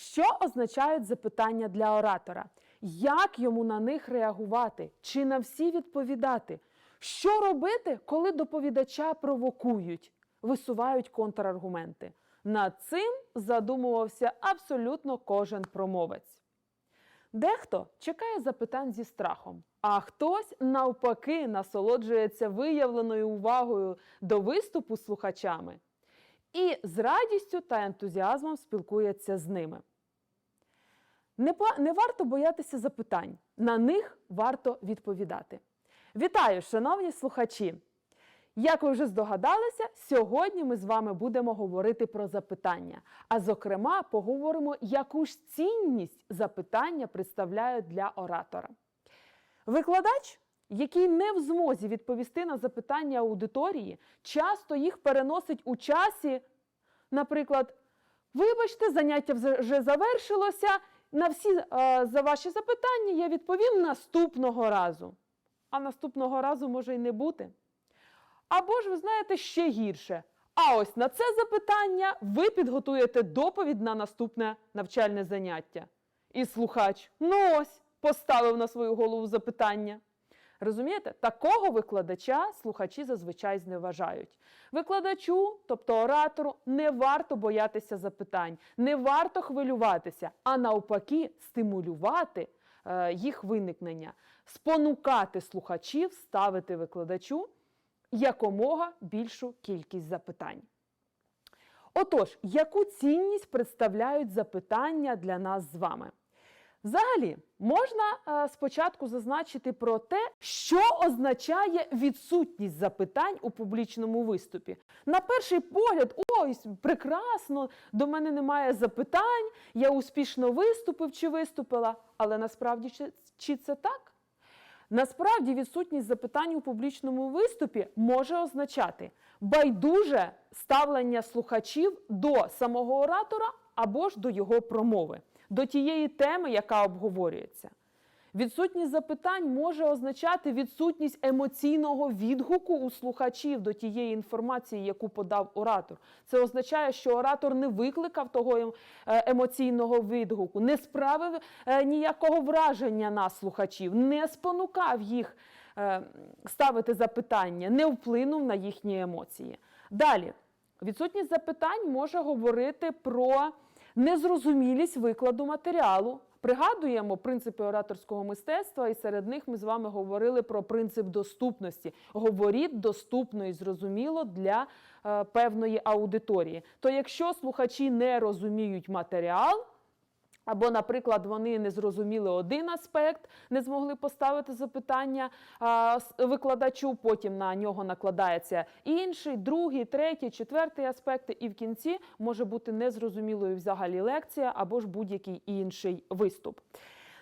Що означають запитання для оратора? Як йому на них реагувати? Чи на всі відповідати? Що робити, коли доповідача провокують, висувають контраргументи? Над цим задумувався абсолютно кожен промовець. Дехто чекає запитань зі страхом, а хтось навпаки насолоджується виявленою увагою до виступу слухачами і з радістю та ентузіазмом спілкується з ними. Не, не варто боятися запитань, на них варто відповідати. Вітаю, шановні слухачі! Як ви вже здогадалися, сьогодні ми з вами будемо говорити про запитання. А зокрема, поговоримо, яку ж цінність запитання представляють для оратора. Викладач, який не в змозі відповісти на запитання аудиторії, часто їх переносить у часі, наприклад, вибачте, заняття вже завершилося. На всі е, за ваші запитання я відповім наступного разу. А наступного разу може й не бути. Або ж ви знаєте ще гірше. А ось на це запитання ви підготуєте доповідь на наступне навчальне заняття. І слухач, ну ось, поставив на свою голову запитання. Розумієте, такого викладача слухачі зазвичай зневажають. Викладачу, тобто оратору, не варто боятися запитань, не варто хвилюватися, а навпаки, стимулювати е, їх виникнення, спонукати слухачів ставити викладачу якомога більшу кількість запитань. Отож, яку цінність представляють запитання для нас з вами? Взагалі, можна е, спочатку зазначити про те, що означає відсутність запитань у публічному виступі. На перший погляд, ось прекрасно, до мене немає запитань, я успішно виступив чи виступила. Але насправді чи, чи це так? Насправді відсутність запитань у публічному виступі може означати байдуже ставлення слухачів до самого оратора або ж до його промови, до тієї теми, яка обговорюється. Відсутність запитань може означати відсутність емоційного відгуку у слухачів до тієї інформації, яку подав оратор. Це означає, що оратор не викликав того ем- е, емоційного відгуку, не справив е, ніякого враження на слухачів, не спонукав їх е, ставити запитання, не вплинув на їхні емоції. Далі, відсутність запитань може говорити про незрозумілість викладу матеріалу. Пригадуємо принципи ораторського мистецтва, і серед них ми з вами говорили про принцип доступності. Говоріть доступно і зрозуміло для е, певної аудиторії. То якщо слухачі не розуміють матеріал, або, наприклад, вони не зрозуміли один аспект, не змогли поставити запитання викладачу, потім на нього накладається інший, другий, третій, четвертий аспекти, і в кінці може бути незрозумілою взагалі лекція або ж будь-який інший виступ.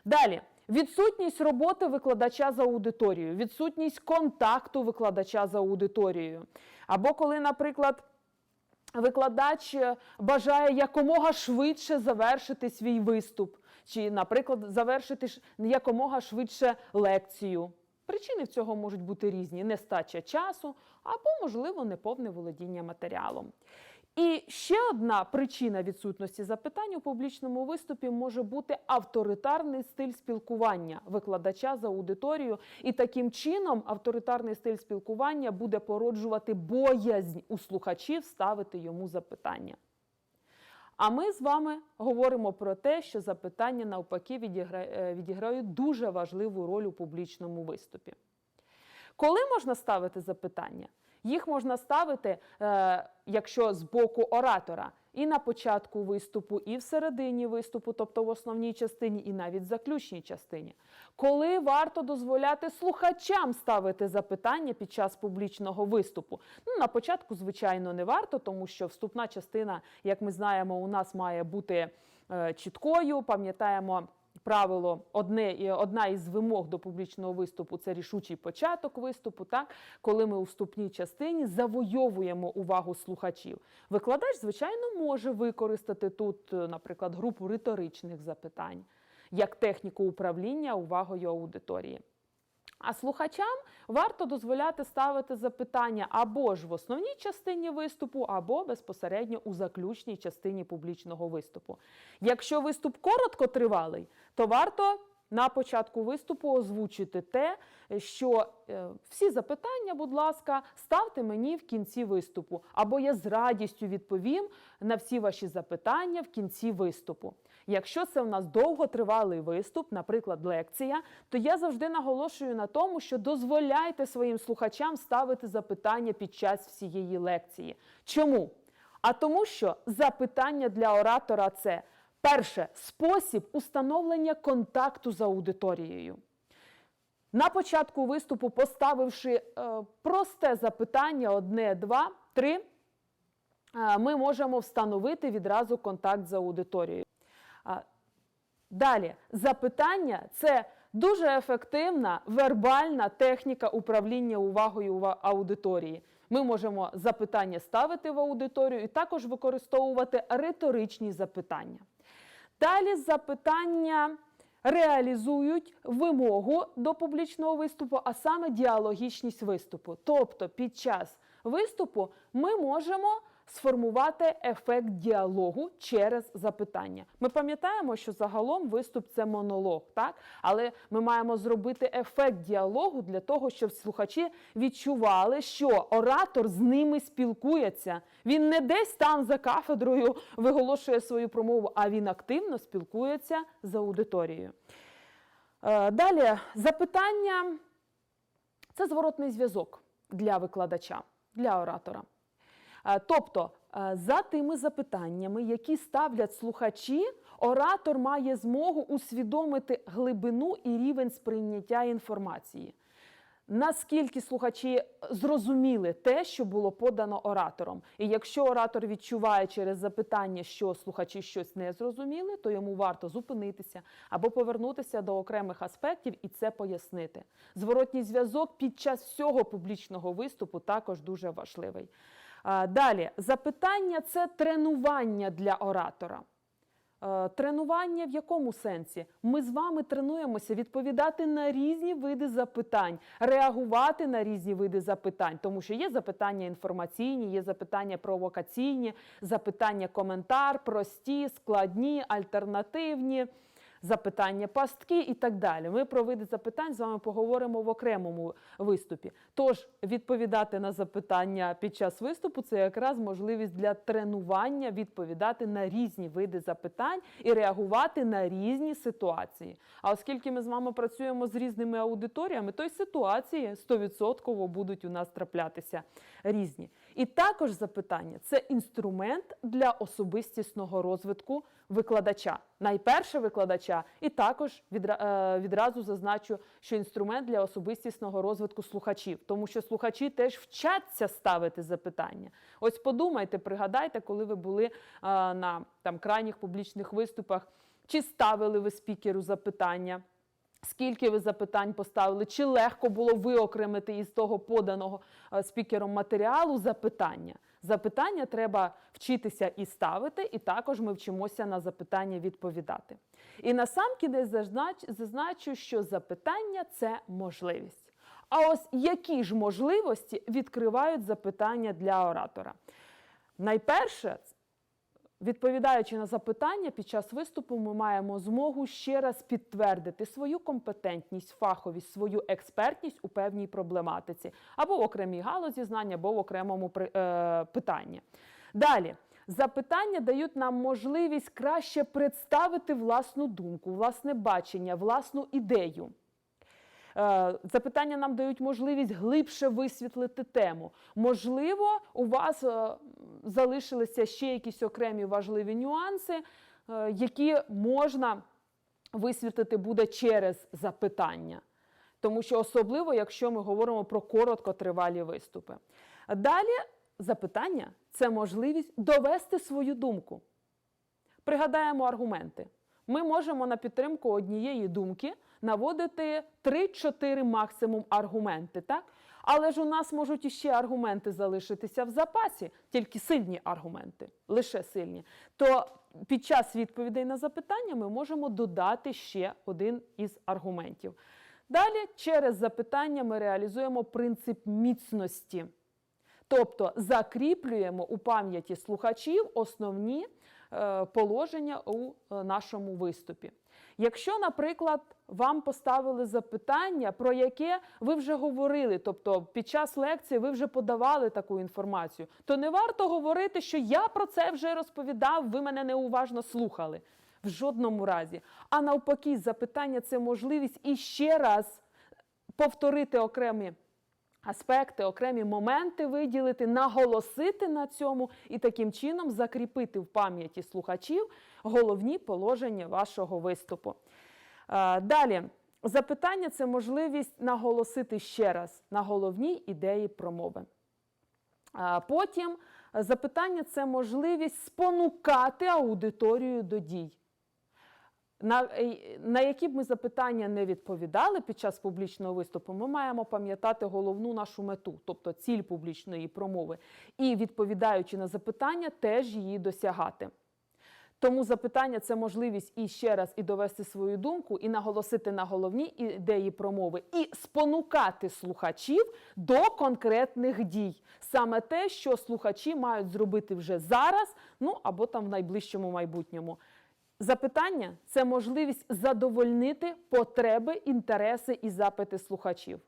Далі. Відсутність роботи викладача за аудиторією, відсутність контакту викладача за аудиторією. Або коли, наприклад, викладач е, бажає якомога швидше завершити свій виступ, чи, наприклад, завершити якомога швидше лекцію. Причини в цього можуть бути різні: нестача часу або, можливо, неповне володіння матеріалом. І ще одна причина відсутності запитань у публічному виступі може бути авторитарний стиль спілкування викладача за аудиторію. І таким чином авторитарний стиль спілкування буде породжувати боязнь у слухачів ставити йому запитання. А ми з вами говоримо про те, що запитання навпаки е, відіграють дуже важливу роль у публічному виступі. Коли можна ставити запитання? Їх можна ставити, е, якщо з боку оратора, і на початку виступу, і в середині виступу, тобто в основній частині, і навіть заключній частині. Коли варто дозволяти слухачам ставити запитання під час публічного виступу? Ну, на початку, звичайно, не варто, тому що вступна частина, як ми знаємо, у нас має бути е, чіткою. Пам'ятаємо. Правило одне і одна із вимог до публічного виступу це рішучий початок виступу. Так, коли ми у вступній частині завойовуємо увагу слухачів. Викладач, звичайно, може використати тут, е, наприклад, групу риторичних запитань як техніку управління увагою аудиторії. А слухачам варто дозволяти ставити запитання або ж в основній частині виступу, або безпосередньо у заключній частині публічного виступу. Якщо виступ короткотривалий, то варто на початку виступу озвучити те, що е, всі запитання, будь ласка, ставте мені в кінці виступу, або я з радістю відповім на всі ваші запитання в кінці виступу. Якщо це в нас довготривалий виступ, наприклад, лекція, то я завжди наголошую на тому, що дозволяйте своїм слухачам ставити запитання під час всієї лекції. Чому? А тому, що запитання для оратора це перше спосіб установлення контакту з аудиторією. На початку виступу, поставивши е, просте запитання, одне, два, три, е, ми можемо встановити відразу контакт з аудиторією. Далі, запитання це дуже ефективна вербальна техніка управління увагою ува- аудиторії. Ми можемо запитання ставити в аудиторію і також використовувати риторичні запитання. Далі запитання реалізують вимогу до публічного виступу, а саме діалогічність виступу. Тобто під час виступу ми можемо сформувати ефект діалогу через запитання. Ми пам'ятаємо, що загалом виступ це монолог, так? але ми маємо зробити ефект діалогу для того, щоб слухачі відчували, що оратор з ними спілкується. Він не десь там за кафедрою виголошує свою промову, а він активно спілкується з аудиторією. Е, Далі запитання це зворотний зв'язок для викладача, для оратора. Е, Тобто, е, за тими запитаннями, які ставлять слухачі, оратор має змогу усвідомити глибину і рівень сприйняття інформації. Наскільки слухачі зрозуміли те, що було подано оратором. І якщо оратор відчуває через запитання, що слухачі щось не зрозуміли, то йому варто зупинитися або повернутися до окремих аспектів і це пояснити. Зворотній зв'язок під час всього публічного виступу також дуже важливий. Далі, запитання це тренування для оратора. Е, Тренування в якому сенсі? Ми з вами тренуємося відповідати на різні види запитань, реагувати на різні види запитань, тому що є запитання інформаційні, є запитання провокаційні, запитання коментар, прості, складні, альтернативні. Запитання пастки і так далі. Ми про види запитань з вами поговоримо в окремому виступі. Тож відповідати на запитання під час виступу це якраз можливість для тренування відповідати на різні види запитань і реагувати на різні ситуації. А оскільки ми з вами працюємо з різними аудиторіями, то й ситуації 100% будуть у нас траплятися різні. І також запитання це інструмент для особистісного розвитку викладача. Найперше викладача, і також е, відразу зазначу, що інструмент для особистісного розвитку слухачів, тому що слухачі теж вчаться ставити запитання. Ось подумайте, пригадайте, коли ви були е, на там крайніх публічних виступах, чи ставили ви спікеру запитання. Скільки ви запитань поставили? Чи легко було виокремити із того поданого е, спікером матеріалу запитання? Запитання треба вчитися і ставити, і також ми вчимося на запитання відповідати. І насамкінець зазнач- зазначу, що запитання це можливість. А ось які ж можливості відкривають запитання для оратора? Найперше, Відповідаючи на запитання під час виступу, ми маємо змогу ще раз підтвердити свою компетентність, фаховість, свою експертність у певній проблематиці або в окремій галузі знань, або в окремому е, питанні. Далі. Запитання дають нам можливість краще представити власну думку, власне бачення, власну ідею. Е, Запитання нам дають можливість глибше висвітлити тему. Можливо, у вас е, залишилися ще якісь окремі важливі нюанси, е, які можна висвітлити буде через запитання. Тому що особливо, якщо ми говоримо про короткотривалі виступи. Далі запитання це можливість довести свою думку. Пригадаємо аргументи. Ми можемо на підтримку однієї думки наводити 3-4 максимум аргументи, так? Але ж у нас можуть іще аргументи залишитися в запасі, тільки сильні аргументи, лише сильні. То під час відповідей на запитання ми можемо додати ще один із аргументів. Далі через запитання ми реалізуємо принцип міцності. Тобто закріплюємо у пам'яті слухачів основні е, положення у е, нашому виступі. Якщо, наприклад, вам поставили запитання, про яке ви вже говорили, тобто під час лекції ви вже подавали таку інформацію, то не варто говорити, що я про це вже розповідав, ви мене неуважно слухали. В жодному разі. А навпаки, запитання це можливість іще раз повторити окремі аспекти, окремі моменти виділити, наголосити на цьому і таким чином закріпити в пам'яті слухачів головні положення вашого виступу. Е, Далі, запитання це можливість наголосити ще раз на головній ідеї промови. А Потім е, запитання це можливість спонукати аудиторію до дій. На, е, на які б ми запитання не відповідали під час публічного виступу, ми маємо пам'ятати головну нашу мету, тобто ціль публічної промови, і відповідаючи на запитання, теж її досягати. Тому запитання це можливість і ще раз і довести свою думку, і наголосити на головні ідеї промови, і спонукати слухачів до конкретних дій. Саме те, що слухачі мають зробити вже зараз, ну або там в найближчому майбутньому. Запитання це можливість задовольнити потреби, інтереси і запити слухачів.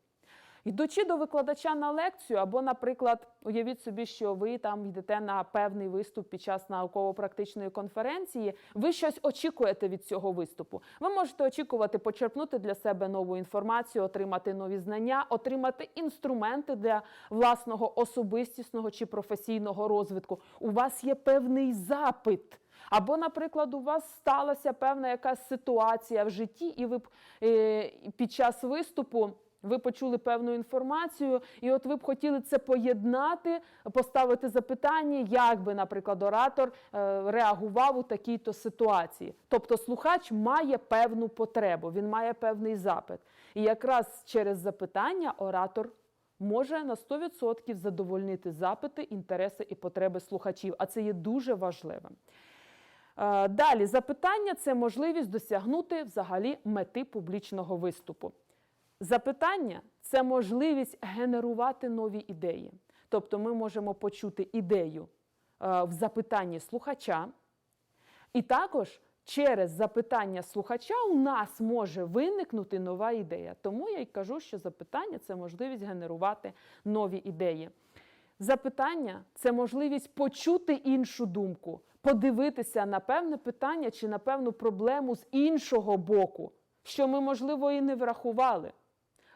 Йдучи до викладача на лекцію, або, наприклад, уявіть собі, що ви там йдете на певний виступ під час науково-практичної конференції, ви щось очікуєте від цього виступу. Ви можете очікувати почерпнути для себе нову інформацію, отримати нові знання, отримати інструменти для власного особистісного чи професійного розвитку. У вас є певний запит. Або, наприклад, у вас сталася певна якась ситуація в житті, і ви б е, під час виступу ви почули певну інформацію, і от ви б хотіли це поєднати, поставити запитання, як би, наприклад, оратор е, реагував у такій-то ситуації. Тобто слухач має певну потребу, він має певний запит. І якраз через запитання оратор може на 100% задовольнити запити, інтереси і потреби слухачів, а це є дуже важливим. Е, Далі запитання це можливість досягнути взагалі мети публічного виступу. Запитання це можливість генерувати нові ідеї. Тобто ми можемо почути ідею е, в запитанні слухача, і також через запитання слухача у нас може виникнути нова ідея. Тому я й кажу, що запитання це можливість генерувати нові ідеї. Запитання це можливість почути іншу думку, подивитися на певне питання чи на певну проблему з іншого боку, що ми, можливо, і не врахували.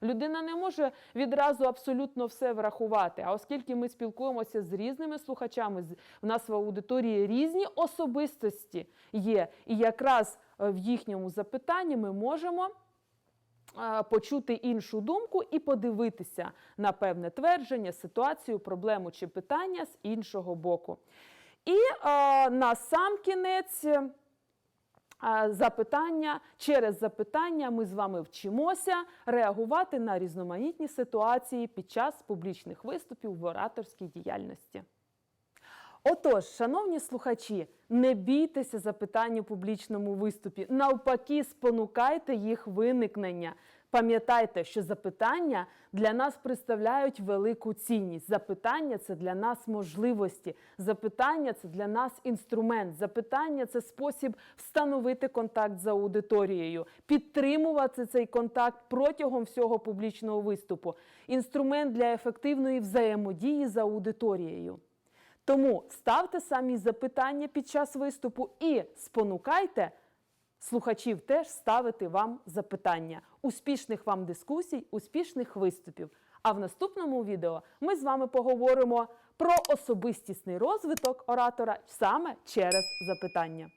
Людина не може відразу абсолютно все врахувати. А оскільки ми спілкуємося з різними слухачами, в нас в аудиторії різні особистості є, і якраз е, в їхньому запитанні ми можемо е, почути іншу думку і подивитися на певне твердження, ситуацію, проблему чи питання з іншого боку. І е, на сам кінець. Запитання через запитання ми з вами вчимося реагувати на різноманітні ситуації під час публічних виступів в ораторській діяльності. Отож, шановні слухачі, не бійтеся запитань у публічному виступі, навпаки, спонукайте їх виникнення. Пам'ятайте, що запитання для нас представляють велику цінність. Запитання це для нас можливості. Запитання це для нас інструмент. Запитання це спосіб встановити контакт з аудиторією, підтримувати цей контакт протягом всього публічного виступу. Інструмент для ефективної взаємодії з аудиторією. Тому ставте самі запитання під час виступу і спонукайте слухачів теж ставити вам запитання. Успішних вам дискусій, успішних виступів. А в наступному відео ми з вами поговоримо про особистісний розвиток оратора саме через запитання.